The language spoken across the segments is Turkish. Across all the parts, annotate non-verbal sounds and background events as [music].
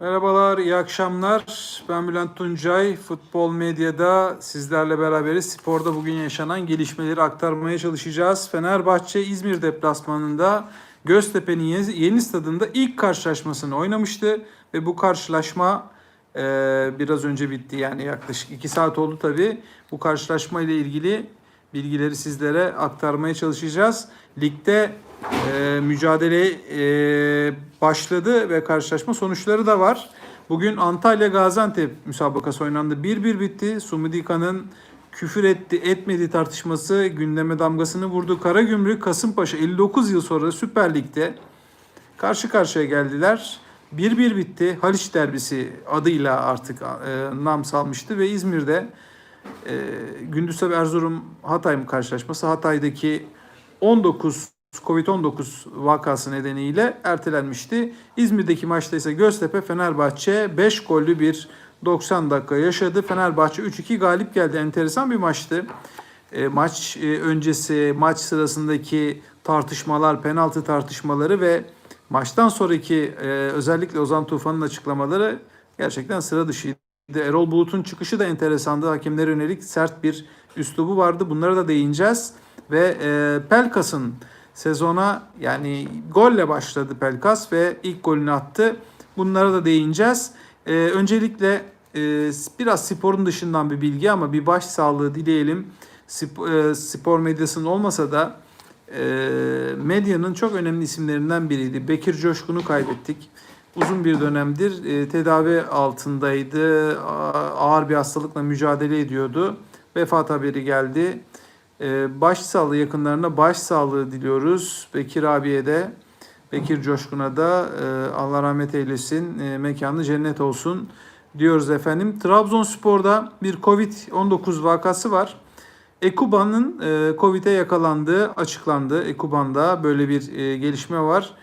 Merhabalar, iyi akşamlar. Ben Bülent Tuncay. Futbol Medya'da sizlerle beraberiz. Sporda bugün yaşanan gelişmeleri aktarmaya çalışacağız. Fenerbahçe İzmir deplasmanında Göztepe'nin yeni, yeni stadında ilk karşılaşmasını oynamıştı. Ve bu karşılaşma e, biraz önce bitti. Yani yaklaşık 2 saat oldu tabii. Bu karşılaşma ile ilgili bilgileri sizlere aktarmaya çalışacağız. Ligde e, mücadele e, başladı ve karşılaşma sonuçları da var. Bugün Antalya Gaziantep müsabakası oynandı. 1-1 bitti. Sumudika'nın küfür etti etmedi tartışması gündeme damgasını vurdu. Karagümrük Kasımpaşa 59 yıl sonra Süper Lig'de karşı karşıya geldiler. 1-1 bitti. Haliç derbisi adıyla artık e, nam salmıştı ve İzmir'de e, Gündüztabi Erzurum Hatay karşılaşması Hatay'daki 19 Covid-19 vakası nedeniyle ertelenmişti. İzmir'deki maçta ise Göztepe Fenerbahçe 5 gollü bir 90 dakika yaşadı. Fenerbahçe 3-2 galip geldi. Enteresan bir maçtı. E, maç e, öncesi, maç sırasındaki tartışmalar, penaltı tartışmaları ve maçtan sonraki e, özellikle Ozan Tufan'ın açıklamaları gerçekten sıra dışıydı. Erol Bulut'un çıkışı da enteresandı. Hakemlere yönelik sert bir üslubu vardı. Bunlara da değineceğiz. Ve e, Pelkas'ın sezona yani golle başladı Pelkas ve ilk golünü attı. Bunlara da değineceğiz. E, öncelikle e, biraz sporun dışından bir bilgi ama bir baş sağlığı dileyelim. Spor, e, spor medyasının olmasa da e, medyanın çok önemli isimlerinden biriydi. Bekir Coşkun'u kaybettik uzun bir dönemdir e, tedavi altındaydı. A- Ağır bir hastalıkla mücadele ediyordu. Vefat haberi geldi. E, Başsağlığı yakınlarına başsağlığı diliyoruz. Bekir abiye de Bekir Coşkun'a da e, Allah rahmet eylesin. E, mekanı cennet olsun diyoruz efendim. Trabzonspor'da bir Covid-19 vakası var. Ekuban'ın e, Covid'e yakalandığı açıklandı. Ekuban'da böyle bir gelişme var.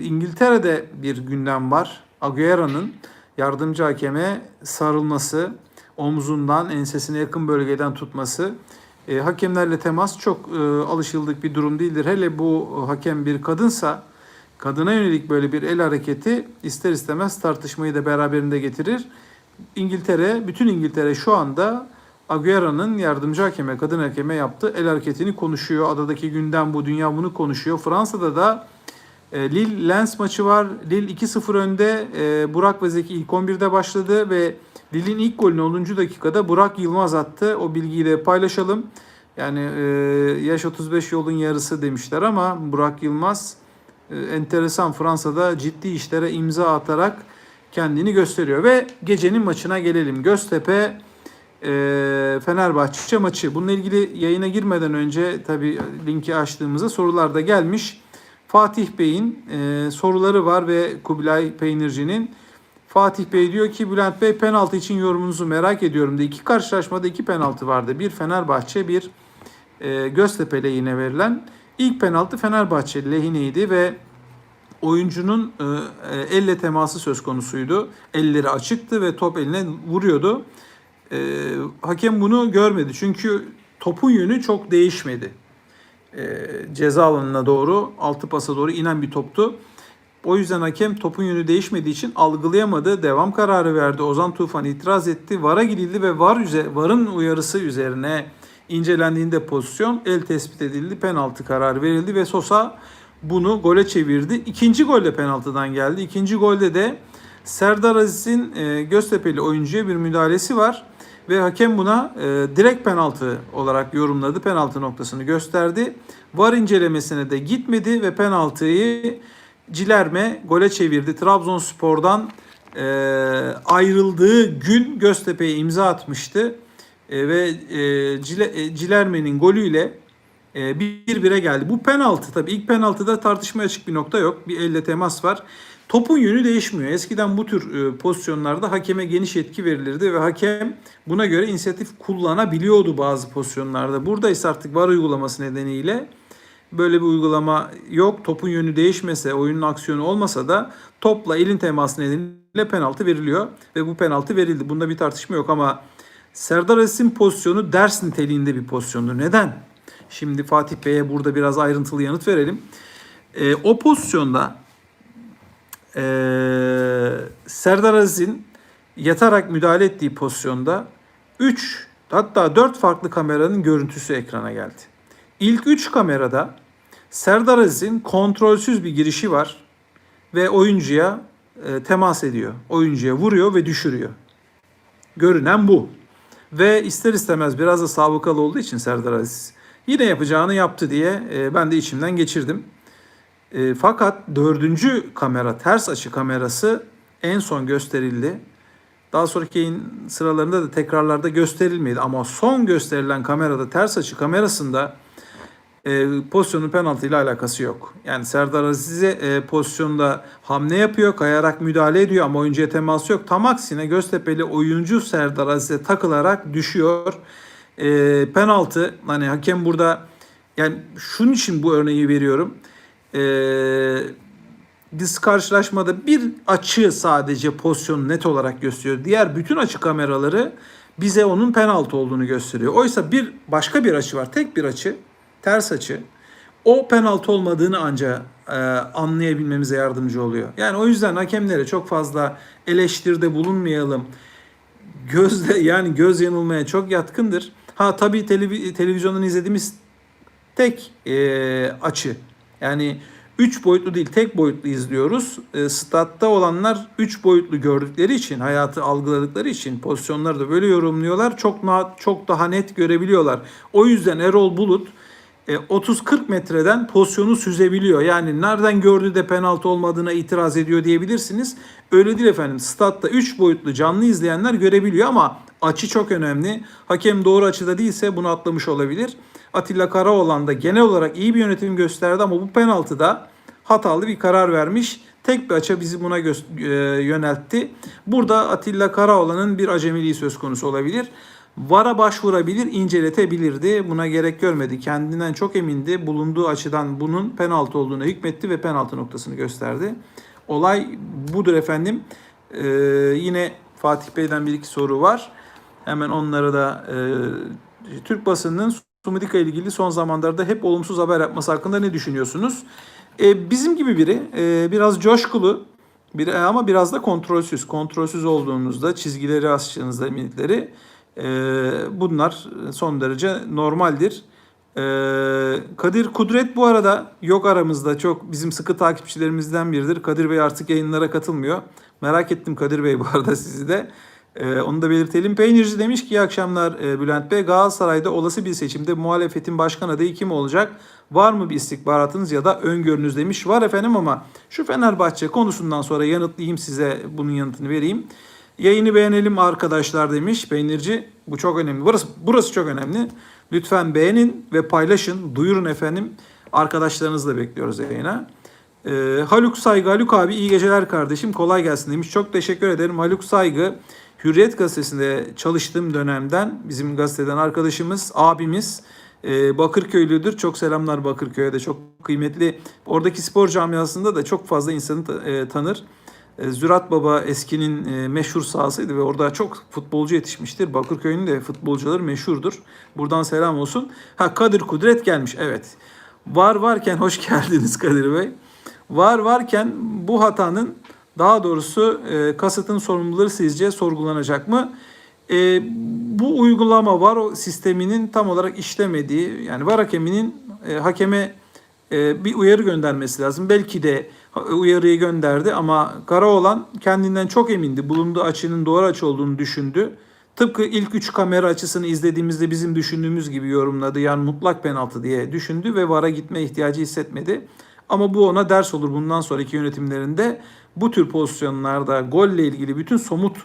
İngiltere'de bir gündem var. Agüero'nun yardımcı hakeme sarılması, omzundan ensesine yakın bölgeden tutması. E, hakemlerle temas çok e, alışıldık bir durum değildir. Hele bu hakem bir kadınsa kadına yönelik böyle bir el hareketi ister istemez tartışmayı da beraberinde getirir. İngiltere, bütün İngiltere şu anda Agüero'nun yardımcı hakeme, kadın hakeme yaptığı el hareketini konuşuyor. Adadaki gündem bu, dünya bunu konuşuyor. Fransa'da da e, Lille Lens maçı var. Lille 2-0 önde. E, Burak ve Zeki ilk 11'de başladı ve Lille'in ilk golünü 10. dakikada Burak Yılmaz attı. O bilgiyi de paylaşalım. Yani e, yaş 35 yolun yarısı demişler ama Burak Yılmaz e, enteresan Fransa'da ciddi işlere imza atarak kendini gösteriyor. Ve gecenin maçına gelelim. Göztepe e, Fenerbahçe maçı. Bununla ilgili yayına girmeden önce tabii linki açtığımızda sorular da gelmiş. Fatih Bey'in e, soruları var ve Kubilay Peynirci'nin. Fatih Bey diyor ki Bülent Bey penaltı için yorumunuzu merak ediyorum da iki karşılaşmada iki penaltı vardı. Bir Fenerbahçe bir e, Göztepe lehine verilen. İlk penaltı Fenerbahçe lehineydi ve oyuncunun e, e, elle teması söz konusuydu. Elleri açıktı ve top eline vuruyordu. E, hakem bunu görmedi çünkü topun yönü çok değişmedi. E, ceza alanına doğru, altı pasa doğru inen bir toptu. O yüzden hakem topun yönü değişmediği için algılayamadı. Devam kararı verdi. Ozan Tufan itiraz etti. VAR'a gidildi ve VAR üze, VAR'ın uyarısı üzerine incelendiğinde pozisyon el tespit edildi. Penaltı kararı verildi ve Sosa bunu gole çevirdi. İkinci gol de penaltıdan geldi. İkinci golde de Serdar Aziz'in e, Göztepe'li oyuncuya bir müdahalesi var. Ve hakem buna e, direkt penaltı olarak yorumladı. Penaltı noktasını gösterdi. VAR incelemesine de gitmedi ve penaltıyı Cilerme gole çevirdi. Trabzonspor'dan e, ayrıldığı gün Göztepe'ye imza atmıştı. E, ve e, Cile, e, Cilerme'nin golüyle e, bir bire geldi. Bu penaltı tabii ilk penaltıda tartışmaya açık bir nokta yok. Bir elle temas var. Topun yönü değişmiyor. Eskiden bu tür e, pozisyonlarda hakeme geniş yetki verilirdi ve hakem buna göre inisiyatif kullanabiliyordu bazı pozisyonlarda. Burada ise artık var uygulaması nedeniyle böyle bir uygulama yok. Topun yönü değişmese, oyunun aksiyonu olmasa da topla elin teması nedeniyle penaltı veriliyor ve bu penaltı verildi. Bunda bir tartışma yok ama Serdar Aziz'in pozisyonu ders niteliğinde bir pozisyondur. Neden? Şimdi Fatih Bey'e burada biraz ayrıntılı yanıt verelim. E, o pozisyonda e, Serdar Aziz'in yatarak müdahale ettiği pozisyonda 3 hatta 4 farklı kameranın görüntüsü ekrana geldi. İlk 3 kamerada Serdar Aziz'in kontrolsüz bir girişi var ve oyuncuya e, temas ediyor. Oyuncuya vuruyor ve düşürüyor. Görünen bu. Ve ister istemez biraz da sabıkalı olduğu için Serdar Aziz yine yapacağını yaptı diye e, ben de içimden geçirdim. E, fakat dördüncü kamera, ters açı kamerası en son gösterildi. Daha sonraki yayın sıralarında da tekrarlarda gösterilmedi. Ama son gösterilen kamerada, ters açı kamerasında e, pozisyonun penaltı ile alakası yok. Yani Serdar Aziz'e e, pozisyonda hamle yapıyor, kayarak müdahale ediyor ama oyuncuya teması yok. Tam aksine Göztepe'li oyuncu Serdar Aziz'e takılarak düşüyor. E, penaltı, hani hakem burada yani şunun için bu örneği veriyorum. E, biz karşılaşmada bir açı sadece pozisyonu net olarak gösteriyor. Diğer bütün açı kameraları bize onun penaltı olduğunu gösteriyor. Oysa bir başka bir açı var. Tek bir açı, ters açı. O penaltı olmadığını ancak e, anlayabilmemize yardımcı oluyor. Yani o yüzden hakemlere çok fazla eleştiride bulunmayalım. Gözde yani göz yanılmaya çok yatkındır. Ha tabii televi- televizyondan izlediğimiz tek e, açı. Yani 3 boyutlu değil tek boyutlu izliyoruz. E, statta olanlar 3 boyutlu gördükleri için, hayatı algıladıkları için pozisyonları da böyle yorumluyorlar. Çok çok daha net görebiliyorlar. O yüzden Erol Bulut 30-40 metreden pozisyonu süzebiliyor. Yani nereden gördüğü de penaltı olmadığına itiraz ediyor diyebilirsiniz. Öyle değil efendim. Statta 3 boyutlu canlı izleyenler görebiliyor ama açı çok önemli. Hakem doğru açıda değilse bunu atlamış olabilir. Atilla Karaoğlan da genel olarak iyi bir yönetim gösterdi ama bu penaltıda hatalı bir karar vermiş. Tek bir açı bizi buna e, yöneltti. Burada Atilla Karaoğlan'ın bir acemiliği söz konusu olabilir. VAR'a başvurabilir, inceletebilirdi. Buna gerek görmedi. Kendinden çok emindi. Bulunduğu açıdan bunun penaltı olduğuna hükmetti ve penaltı noktasını gösterdi. Olay budur efendim. Ee, yine Fatih Bey'den bir iki soru var. Hemen onları da e, Türk basınının Sumidika ilgili son zamanlarda hep olumsuz haber yapması hakkında ne düşünüyorsunuz? E, bizim gibi biri e, biraz coşkulu bir, ama biraz da kontrolsüz. Kontrolsüz olduğunuzda çizgileri açtığınızda limitleri bunlar son derece normaldir. E, Kadir Kudret bu arada yok aramızda çok bizim sıkı takipçilerimizden biridir. Kadir Bey artık yayınlara katılmıyor. Merak ettim Kadir Bey bu arada sizi de. Ee, onu da belirtelim. Peynirci demiş ki iyi akşamlar e, Bülent Bey. Galatasaray'da olası bir seçimde muhalefetin başkan adayı kim olacak? Var mı bir istihbaratınız ya da öngörünüz demiş. Var efendim ama şu Fenerbahçe konusundan sonra yanıtlayayım size bunun yanıtını vereyim. Yayını beğenelim arkadaşlar demiş Peynirci. Bu çok önemli. Burası, burası çok önemli. Lütfen beğenin ve paylaşın. Duyurun efendim. Arkadaşlarınızı da bekliyoruz yayına. Ee, Haluk Saygı, Haluk abi iyi geceler kardeşim kolay gelsin demiş. Çok teşekkür ederim Haluk Saygı. Hürriyet gazetesinde çalıştığım dönemden bizim gazeteden arkadaşımız, abimiz e, Bakırköylüdür. Çok selamlar Bakırköy'e de çok kıymetli. Oradaki spor camiasında da çok fazla insanı e, tanır. E, Zürat Baba eskinin e, meşhur sahasıydı ve orada çok futbolcu yetişmiştir. Bakırköy'ün de futbolcuları meşhurdur. Buradan selam olsun. Ha Kadir Kudret gelmiş evet. Var varken [laughs] hoş geldiniz Kadir Bey. Var varken bu hatanın daha doğrusu e, kasıtın sorumluları sizce sorgulanacak mı? E, bu uygulama var o sisteminin tam olarak işlemediği yani var hakeminin e, hakeme e, bir uyarı göndermesi lazım. Belki de uyarıyı gönderdi ama Karaoğlan kendinden çok emindi. Bulunduğu açının doğru açı olduğunu düşündü. Tıpkı ilk üç kamera açısını izlediğimizde bizim düşündüğümüz gibi yorumladı. Yani mutlak penaltı diye düşündü ve VAR'a gitme ihtiyacı hissetmedi. Ama bu ona ders olur bundan sonraki yönetimlerinde. Bu tür pozisyonlarda golle ilgili bütün somut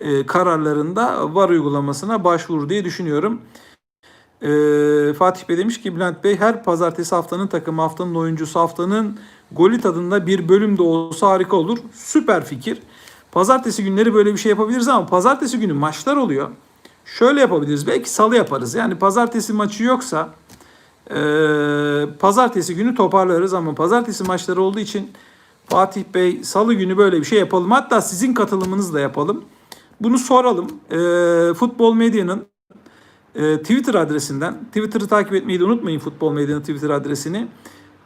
e, kararlarında VAR uygulamasına başvurur diye düşünüyorum. E, Fatih Bey demiş ki Bülent Bey her pazartesi haftanın takımı, haftanın oyuncusu, haftanın golü tadında bir bölüm de olsa harika olur. Süper fikir. Pazartesi günleri böyle bir şey yapabiliriz ama pazartesi günü maçlar oluyor. Şöyle yapabiliriz. Belki salı yaparız. Yani pazartesi maçı yoksa ee, pazartesi günü toparlarız ama pazartesi maçları olduğu için Fatih Bey salı günü böyle bir şey yapalım. Hatta sizin katılımınızla yapalım. Bunu soralım. Ee, Futbol Medya'nın e, Twitter adresinden, Twitter'ı takip etmeyi de unutmayın Futbol Medya'nın Twitter adresini.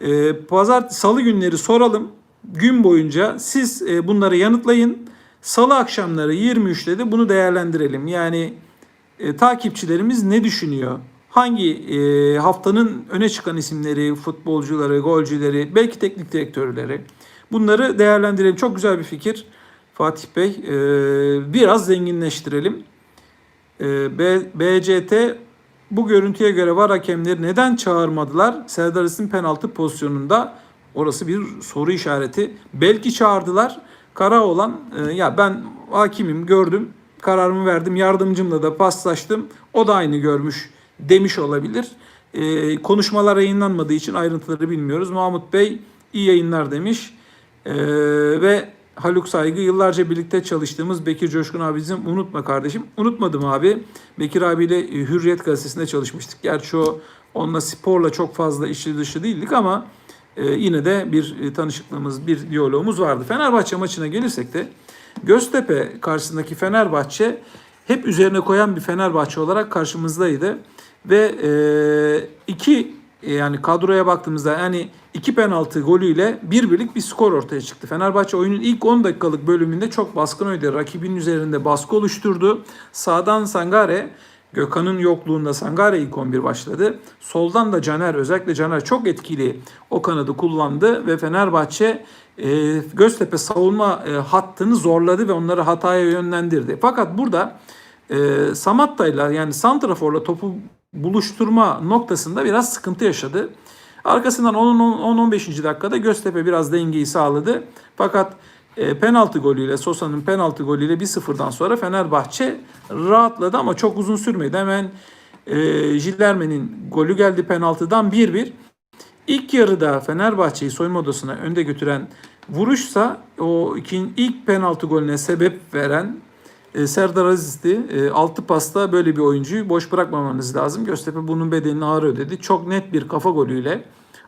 Ee, pazar salı günleri soralım. Gün boyunca siz e, bunları yanıtlayın. Salı akşamları 23'te de bunu değerlendirelim. Yani e, takipçilerimiz ne düşünüyor? Hangi e, haftanın öne çıkan isimleri, futbolcuları, golcüleri, belki teknik direktörleri bunları değerlendirelim. Çok güzel bir fikir Fatih Bey. E, biraz zenginleştirelim. E, B, BCT bu görüntüye göre var hakemleri neden çağırmadılar? Serdar Aziz'in penaltı pozisyonunda orası bir soru işareti. Belki çağırdılar. Kara olan e, ya ben hakimim gördüm kararımı verdim yardımcımla da paslaştım o da aynı görmüş demiş olabilir. E, konuşmalar yayınlanmadığı için ayrıntıları bilmiyoruz. Mahmut Bey iyi yayınlar demiş. E, ve Haluk Saygı yıllarca birlikte çalıştığımız Bekir Coşkun abimizin unutma kardeşim. Unutmadım abi. Bekir abiyle e, Hürriyet gazetesinde çalışmıştık. Gerçi o onunla sporla çok fazla içli dışı değildik ama e, yine de bir e, tanışıklığımız, bir diyalogumuz vardı. Fenerbahçe maçına gelirsek de Göztepe karşısındaki Fenerbahçe hep üzerine koyan bir Fenerbahçe olarak karşımızdaydı. Ve e, iki e, yani kadroya baktığımızda yani iki penaltı golüyle bir birlik bir skor ortaya çıktı. Fenerbahçe oyunun ilk 10 dakikalık bölümünde çok baskın oynadı. Rakibinin üzerinde baskı oluşturdu. Sağdan Sangare Gökhan'ın yokluğunda Sangare ilk 11 başladı. Soldan da Caner özellikle Caner çok etkili o kanadı kullandı ve Fenerbahçe e, Göztepe savunma e, hattını zorladı ve onları hataya yönlendirdi. Fakat burada e, Samatta'yla yani Santrafor'la topu buluşturma noktasında biraz sıkıntı yaşadı. Arkasından 10-15. dakikada Göztepe biraz dengeyi sağladı. Fakat e, penaltı golüyle Sosa'nın penaltı golüyle 1-0'dan sonra Fenerbahçe rahatladı ama çok uzun sürmedi. Hemen e, Jillerme'nin golü geldi penaltıdan 1-1. İlk yarıda Fenerbahçe'yi soyunma odasına önde götüren vuruşsa o ikin, ilk penaltı golüne sebep veren e, Serdar Aziz'di. E, altı pasta böyle bir oyuncuyu boş bırakmamanız lazım. Göztepe bunun bedelini ağır ödedi. Çok net bir kafa golüyle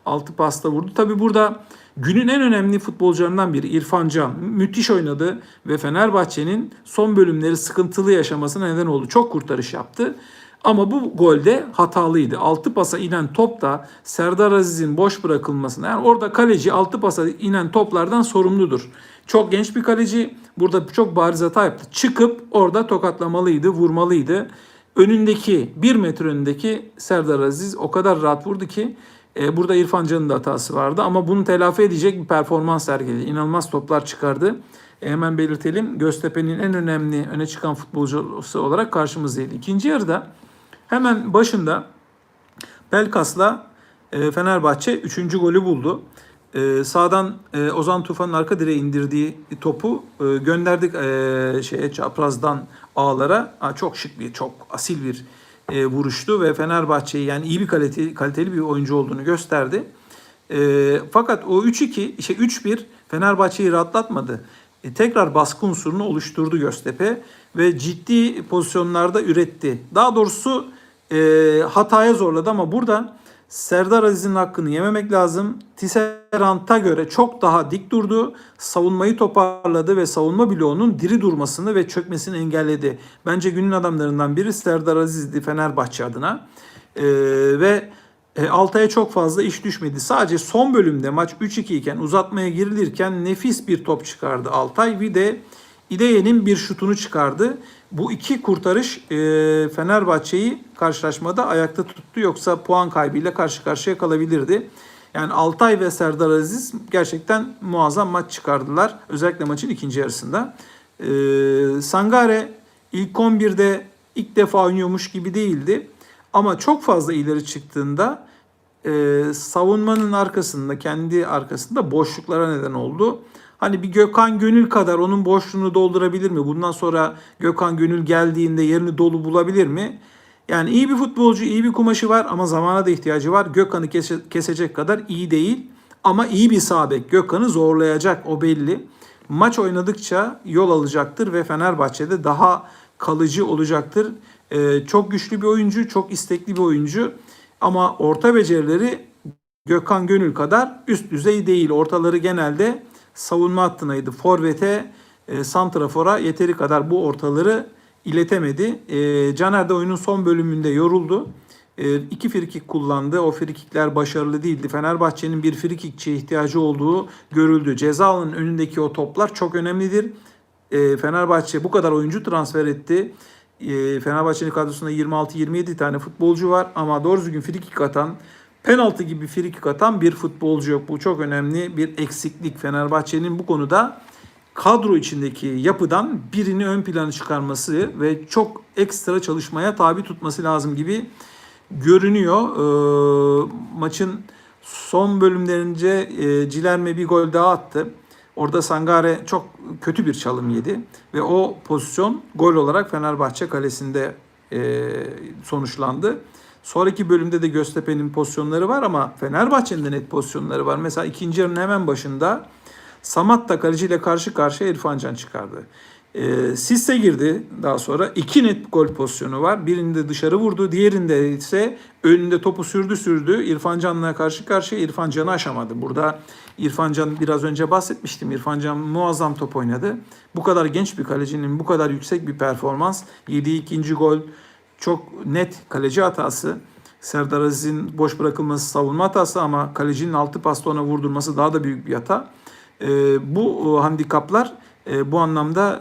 altı pasta vurdu. Tabi burada günün en önemli futbolcularından biri İrfan Can. Müthiş oynadı ve Fenerbahçe'nin son bölümleri sıkıntılı yaşamasına neden oldu. Çok kurtarış yaptı. Ama bu golde hatalıydı. Altı pasa inen top da Serdar Aziz'in boş bırakılmasına yani orada kaleci altı pasa inen toplardan sorumludur. Çok genç bir kaleci burada çok bariz hata yaptı. Çıkıp orada tokatlamalıydı, vurmalıydı. Önündeki bir metre önündeki Serdar Aziz o kadar rahat vurdu ki e, burada İrfan Can'ın da hatası vardı ama bunu telafi edecek bir performans sergiledi. İnanılmaz toplar çıkardı. E, hemen belirtelim. Göztepe'nin en önemli öne çıkan futbolcusu olarak karşımızdaydı. İkinci yarıda hemen başında Pelkas'la e, Fenerbahçe 3. golü buldu. E, sağdan e, Ozan Tufan'ın arka direğe indirdiği topu e, gönderdik e, şeye çaprazdan ağlara. Ha, çok şık bir, çok asil bir e, vuruştu ve Fenerbahçe'yi yani iyi bir kaliteli, kaliteli bir oyuncu olduğunu gösterdi. E, fakat o 3-2, şey 3-1 Fenerbahçe'yi rahatlatmadı. E, tekrar baskı unsurunu oluşturdu Göztepe ve ciddi pozisyonlarda üretti. Daha doğrusu e, hataya zorladı ama burada Serdar Aziz'in hakkını yememek lazım. Tisserant'a göre çok daha dik durdu. Savunmayı toparladı ve savunma bloğunun diri durmasını ve çökmesini engelledi. Bence günün adamlarından biri Serdar Aziz'di Fenerbahçe adına. Ee, ve e, Altay'a çok fazla iş düşmedi. Sadece son bölümde maç 3-2 iken uzatmaya girilirken nefis bir top çıkardı Altay. Bir de İdeye'nin bir şutunu çıkardı. Bu iki kurtarış e, Fenerbahçe'yi karşılaşmada ayakta tuttu. Yoksa puan kaybıyla karşı karşıya kalabilirdi. Yani Altay ve Serdar Aziz gerçekten muazzam maç çıkardılar. Özellikle maçın ikinci yarısında. E, Sangare ilk 11'de ilk defa oynuyormuş gibi değildi. Ama çok fazla ileri çıktığında e, savunmanın arkasında, kendi arkasında boşluklara neden oldu. Hani bir Gökhan Gönül kadar onun boşluğunu doldurabilir mi? Bundan sonra Gökhan Gönül geldiğinde yerini dolu bulabilir mi? Yani iyi bir futbolcu, iyi bir kumaşı var ama zamana da ihtiyacı var. Gökhan'ı kesecek kadar iyi değil. Ama iyi bir sağ bek. Gökhan'ı zorlayacak o belli. Maç oynadıkça yol alacaktır ve Fenerbahçe'de daha kalıcı olacaktır. Ee, çok güçlü bir oyuncu, çok istekli bir oyuncu. Ama orta becerileri Gökhan Gönül kadar üst düzey değil. Ortaları genelde savunma hattınaydı. Forvet'e, e, Santrafor'a yeteri kadar bu ortaları iletemedi. E, Caner de oyunun son bölümünde yoruldu. E, iki frikik kullandı. O frikikler başarılı değildi. Fenerbahçe'nin bir frikikçiye ihtiyacı olduğu görüldü. Ceza önündeki o toplar çok önemlidir. e, Fenerbahçe bu kadar oyuncu transfer etti. E, Fenerbahçe'nin kadrosunda 26-27 tane futbolcu var ama doğru düzgün frikik atan, penaltı gibi frikik atan bir futbolcu yok. Bu çok önemli bir eksiklik. Fenerbahçe'nin bu konuda kadro içindeki yapıdan birini ön plana çıkarması ve çok ekstra çalışmaya tabi tutması lazım gibi görünüyor. Ee, maçın son bölümlerince e, Cilerme bir gol daha attı. Orada Sangare çok kötü bir çalım yedi ve o pozisyon gol olarak Fenerbahçe kalesinde e, sonuçlandı. Sonraki bölümde de Göztepe'nin pozisyonları var ama Fenerbahçe'nin de net pozisyonları var. Mesela ikinci yarının hemen başında Samat da kaleciyle karşı karşıya İrfan Can çıkardı. E, Sisse girdi daha sonra. iki net gol pozisyonu var. Birinde dışarı vurdu. Diğerinde ise önünde topu sürdü sürdü. İrfan Can'la karşı karşıya İrfan Can'ı aşamadı. Burada İrfan Can biraz önce bahsetmiştim. İrfan Can muazzam top oynadı. Bu kadar genç bir kalecinin bu kadar yüksek bir performans. Yediği ikinci gol çok net kaleci hatası. Serdar Aziz'in boş bırakılması savunma hatası ama kalecinin altı pasta ona vurdurması daha da büyük bir hata. E, bu handikaplar e, bu anlamda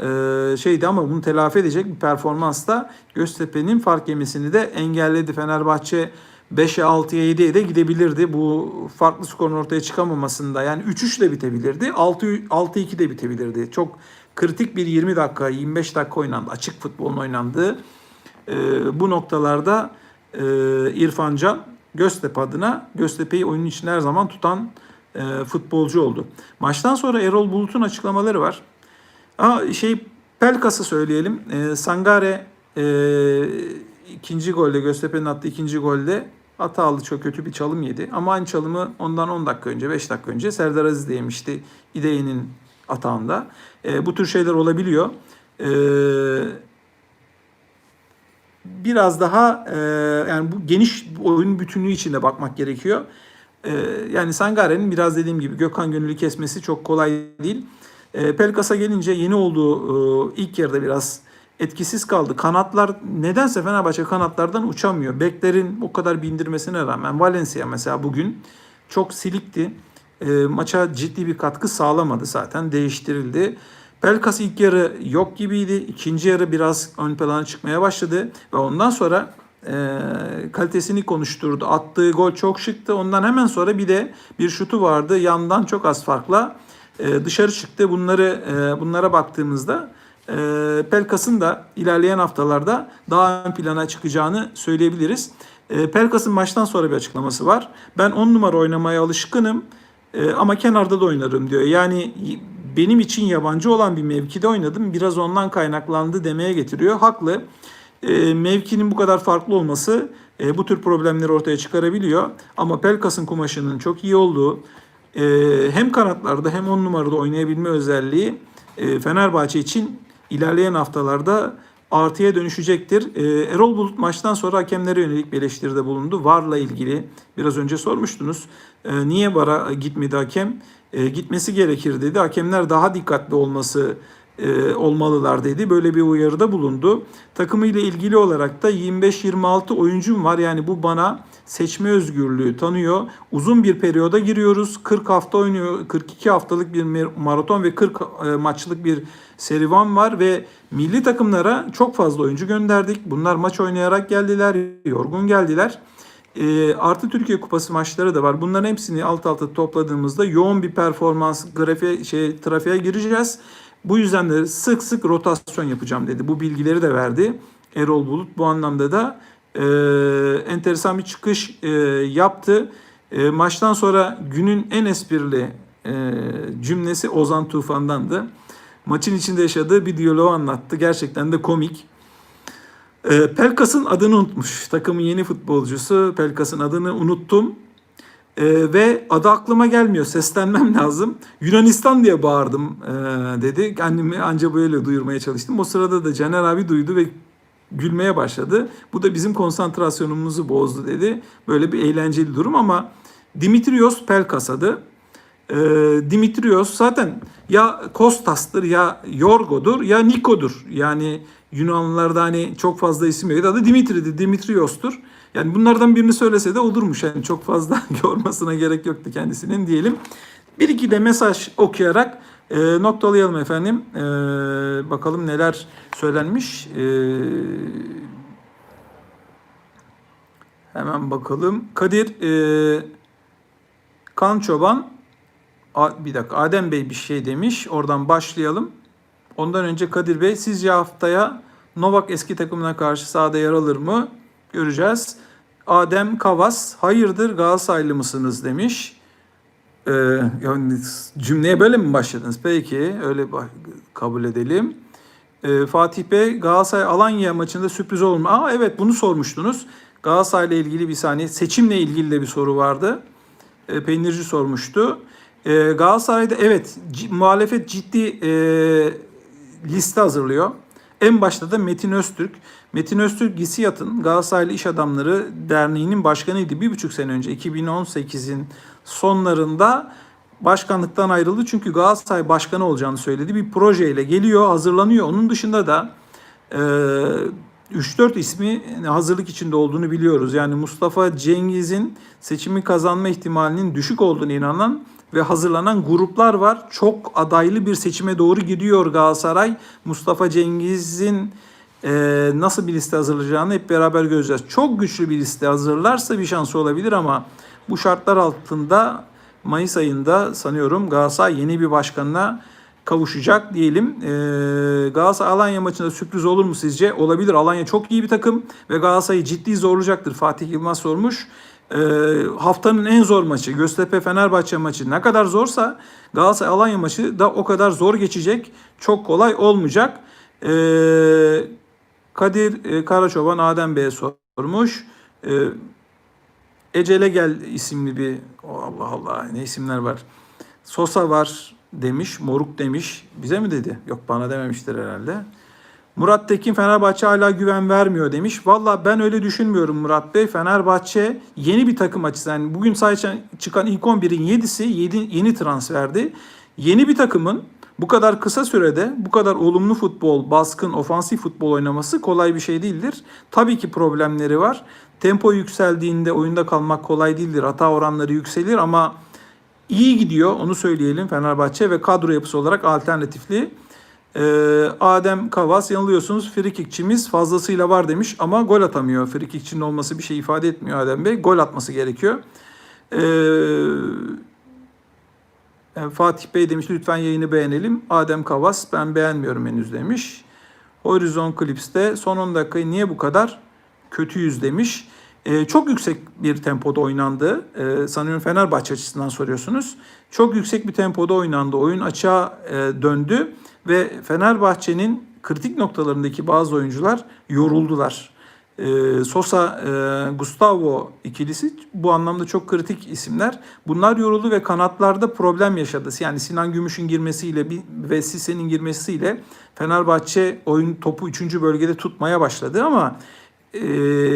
e, şeydi ama bunu telafi edecek bir performansla Göztepe'nin fark yemesini de engelledi. Fenerbahçe 5'e 6'ya 7'ye de gidebilirdi. Bu farklı skorun ortaya çıkamamasında yani 3-3 de bitebilirdi. 6-2 de bitebilirdi. Çok kritik bir 20 dakika 25 dakika oynandı. Açık futbolun oynandığı e, bu noktalarda e, İrfan Can Göztepe adına Göztepe'yi oyunun içinde her zaman tutan e, futbolcu oldu. Maçtan sonra Erol Bulut'un açıklamaları var. Aa, şey Pelkas'ı söyleyelim. E, Sangare e, ikinci golde Göztepe'nin attığı ikinci golde hatalı çok kötü bir çalım yedi. Ama aynı çalımı ondan 10 dakika önce 5 dakika önce Serdar Aziz de yemişti İdeye'nin atağında. E, bu tür şeyler olabiliyor. E, biraz daha e, yani bu geniş oyun bütünlüğü içinde bakmak gerekiyor. E, yani Sangare'nin biraz dediğim gibi Gökhan Gönüllü kesmesi çok kolay değil. E, Pelkas'a gelince yeni olduğu e, ilk yarıda biraz etkisiz kaldı. Kanatlar nedense Fenerbahçe kanatlardan uçamıyor. Beklerin o kadar bindirmesine rağmen Valencia mesela bugün çok silikti. E, maça ciddi bir katkı sağlamadı zaten. Değiştirildi. Pelkas ilk yarı yok gibiydi. İkinci yarı biraz ön plana çıkmaya başladı. Ve ondan sonra e, kalitesini konuşturdu. Attığı gol çok şıktı. Ondan hemen sonra bir de bir şutu vardı. Yandan çok az farkla e, dışarı çıktı. Bunları e, bunlara baktığımızda e, Pelkas'ın da ilerleyen haftalarda daha ön plana çıkacağını söyleyebiliriz. E, Pelkas'ın maçtan sonra bir açıklaması var. Ben 10 numara oynamaya alışkınım e, ama kenarda da oynarım diyor. Yani benim için yabancı olan bir mevkide oynadım. Biraz ondan kaynaklandı demeye getiriyor. Haklı. E, mevkinin bu kadar farklı olması e, bu tür problemleri ortaya çıkarabiliyor. Ama Pelkas'ın kumaşının çok iyi olduğu, e, hem kanatlarda hem on numarada oynayabilme özelliği e, Fenerbahçe için ilerleyen haftalarda artıya dönüşecektir. E, Erol Bulut maçtan sonra hakemlere yönelik bir eleştiride bulundu. VAR'la ilgili biraz önce sormuştunuz. E, niye VAR'a gitmedi hakem? E, gitmesi gerekir dedi. Hakemler daha dikkatli olması e, olmalılar dedi. Böyle bir uyarıda bulundu. Takımıyla ilgili olarak da 25-26 oyuncum var. Yani bu bana seçme özgürlüğü tanıyor. Uzun bir periyoda giriyoruz. 40 hafta oynuyor. 42 haftalık bir maraton ve 40 e, maçlık bir serivan var ve milli takımlara çok fazla oyuncu gönderdik. Bunlar maç oynayarak geldiler, yorgun geldiler. E, artı Türkiye Kupası maçları da var. Bunların hepsini alt alta topladığımızda yoğun bir performans grafiğe şey trafiğe gireceğiz. Bu yüzden de sık sık rotasyon yapacağım dedi. Bu bilgileri de verdi Erol Bulut. Bu anlamda da e, enteresan bir çıkış e, yaptı. E, maçtan sonra günün en esprili e, cümlesi Ozan Tufan'dandı. Maçın içinde yaşadığı bir diyaloğu anlattı. Gerçekten de komik. E, Pelkas'ın adını unutmuş. Takımın yeni futbolcusu. Pelkas'ın adını unuttum. Ee, ve adı aklıma gelmiyor. Seslenmem lazım. Yunanistan diye bağırdım e, dedi. Kendimi anca böyle duyurmaya çalıştım. O sırada da Caner abi duydu ve gülmeye başladı. Bu da bizim konsantrasyonumuzu bozdu dedi. Böyle bir eğlenceli durum ama Dimitrios Pelkas adı. E, Dimitrios zaten ya Kostas'tır ya Yorgo'dur ya Niko'dur. Yani Yunanlılarda hani çok fazla isim yok. Adı Dimitri'di, Dimitrios'tur. Yani bunlardan birini söylese de olurmuş. Yani çok fazla [laughs] yormasına gerek yoktu kendisinin diyelim. Bir iki de mesaj okuyarak E, noktalayalım efendim. E, bakalım neler söylenmiş. E, hemen bakalım. Kadir e, Kan Çoban bir dakika Adem Bey bir şey demiş. Oradan başlayalım. Ondan önce Kadir Bey sizce haftaya Novak eski takımına karşı sahada yer alır mı? Göreceğiz. Adem Kavas hayırdır Galatasaraylı mısınız demiş. Ee, yani cümleye böyle mi başladınız? Peki öyle kabul edelim. Ee, Fatih Bey Galatasaray Alanya maçında sürpriz olur mu? Aa evet bunu sormuştunuz. Galatasaray ile ilgili bir saniye seçimle ilgili de bir soru vardı. Ee, Peynirci sormuştu. Ee, Galatasaray'da evet muhalefet ciddi e, liste hazırlıyor. En başta da Metin Öztürk. Metin Öztürk GİSİAD'ın Galatasaraylı İş Adamları Derneği'nin başkanıydı bir buçuk sene önce 2018'in sonlarında başkanlıktan ayrıldı. Çünkü Galatasaray başkanı olacağını söyledi. Bir projeyle geliyor, hazırlanıyor. Onun dışında da e, 3-4 ismi hazırlık içinde olduğunu biliyoruz. Yani Mustafa Cengiz'in seçimi kazanma ihtimalinin düşük olduğunu inanan ve hazırlanan gruplar var. Çok adaylı bir seçime doğru gidiyor Galatasaray. Mustafa Cengiz'in e, nasıl bir liste hazırlayacağını hep beraber göreceğiz. Çok güçlü bir liste hazırlarsa bir şansı olabilir ama bu şartlar altında Mayıs ayında sanıyorum Galatasaray yeni bir başkanına kavuşacak diyelim. Ee, Galatasaray Alanya maçında sürpriz olur mu sizce? Olabilir. Alanya çok iyi bir takım ve Galatasaray'ı ciddi zorlayacaktır. Fatih Yılmaz sormuş. Ee, haftanın en zor maçı Göztepe Fenerbahçe maçı ne kadar zorsa Galatasaray Alanya maçı da o kadar zor geçecek. Çok kolay olmayacak. Ee, Kadir e, Karaçoban Adem Bey'e sormuş. Ee, Ecele Gel isimli bir oh Allah Allah ne isimler var. Sosa var demiş, Moruk demiş. Bize mi dedi? Yok bana dememiştir herhalde. Murat Tekin Fenerbahçe hala güven vermiyor demiş. Valla ben öyle düşünmüyorum Murat Bey. Fenerbahçe yeni bir takım açısından. Yani bugün sadece çıkan ilk 11'in 7'si yedi, yeni transferdi. Yeni bir takımın bu kadar kısa sürede bu kadar olumlu futbol, baskın, ofansif futbol oynaması kolay bir şey değildir. Tabii ki problemleri var. Tempo yükseldiğinde oyunda kalmak kolay değildir. Hata oranları yükselir ama iyi gidiyor onu söyleyelim Fenerbahçe ve kadro yapısı olarak alternatifli. Ee, Adem Kavas yanılıyorsunuz frikikçimiz fazlasıyla var demiş ama gol atamıyor. Frikikçinin olması bir şey ifade etmiyor Adem Bey. Gol atması gerekiyor. Ee, yani Fatih Bey demiş lütfen yayını beğenelim. Adem Kavas ben beğenmiyorum henüz demiş. Horizon Clips'te son 10 dakikayı niye bu kadar kötüyüz demiş. Ee, çok yüksek bir tempoda oynandı. Ee, sanıyorum Fenerbahçe açısından soruyorsunuz. Çok yüksek bir tempoda oynandı. Oyun açığa e, döndü ve Fenerbahçe'nin kritik noktalarındaki bazı oyuncular yoruldular. Ee, Sosa, e, Gustavo ikilisi bu anlamda çok kritik isimler. Bunlar yoruldu ve kanatlarda problem yaşadı. Yani Sinan Gümüş'ün girmesiyle ve Sise'nin girmesiyle Fenerbahçe oyun topu 3. bölgede tutmaya başladı ama e,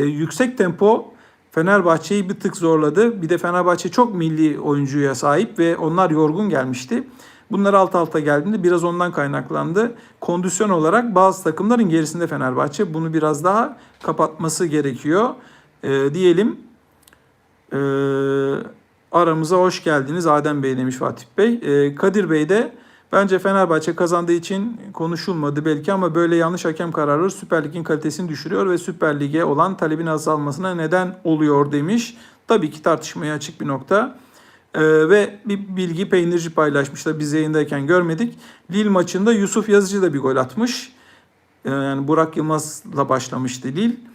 yüksek tempo Fenerbahçe'yi bir tık zorladı. Bir de Fenerbahçe çok milli oyuncuya sahip ve onlar yorgun gelmişti. Bunlar alt alta geldiğinde biraz ondan kaynaklandı. Kondisyon olarak bazı takımların gerisinde Fenerbahçe. Bunu biraz daha kapatması gerekiyor e, diyelim. E, aramıza hoş geldiniz Adem Bey demiş Fatih Bey. E, Kadir Bey de bence Fenerbahçe kazandığı için konuşulmadı belki ama böyle yanlış hakem kararları Süper Lig'in kalitesini düşürüyor ve Süper Lig'e olan talebin azalmasına neden oluyor demiş. Tabii ki tartışmaya açık bir nokta. Ee, ve bir bilgi peynirci paylaşmış da biz yayındayken görmedik. Lille maçında Yusuf Yazıcı da bir gol atmış. Ee, yani Burak Yılmaz'la başlamıştı Lille.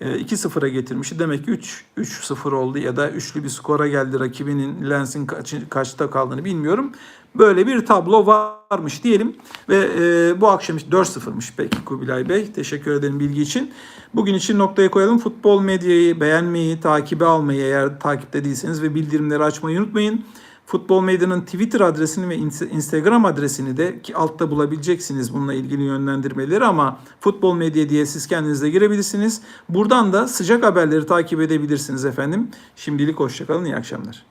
Ee, 2-0'a getirmişti. Demek ki 3 3-0 oldu ya da üçlü bir skora geldi. Rakibinin Lens'in kaç, kaçta kaldığını bilmiyorum. Böyle bir tablo varmış diyelim. Ve e, bu akşam 4-0'mış peki Kubilay Bey. Teşekkür ederim bilgi için. Bugün için noktaya koyalım. Futbol medyayı beğenmeyi, takibe almayı eğer takipte değilseniz ve bildirimleri açmayı unutmayın. Futbol Medya'nın Twitter adresini ve Instagram adresini de ki altta bulabileceksiniz bununla ilgili yönlendirmeleri ama Futbol Medya diye siz kendiniz de girebilirsiniz. Buradan da sıcak haberleri takip edebilirsiniz efendim. Şimdilik hoşçakalın, iyi akşamlar.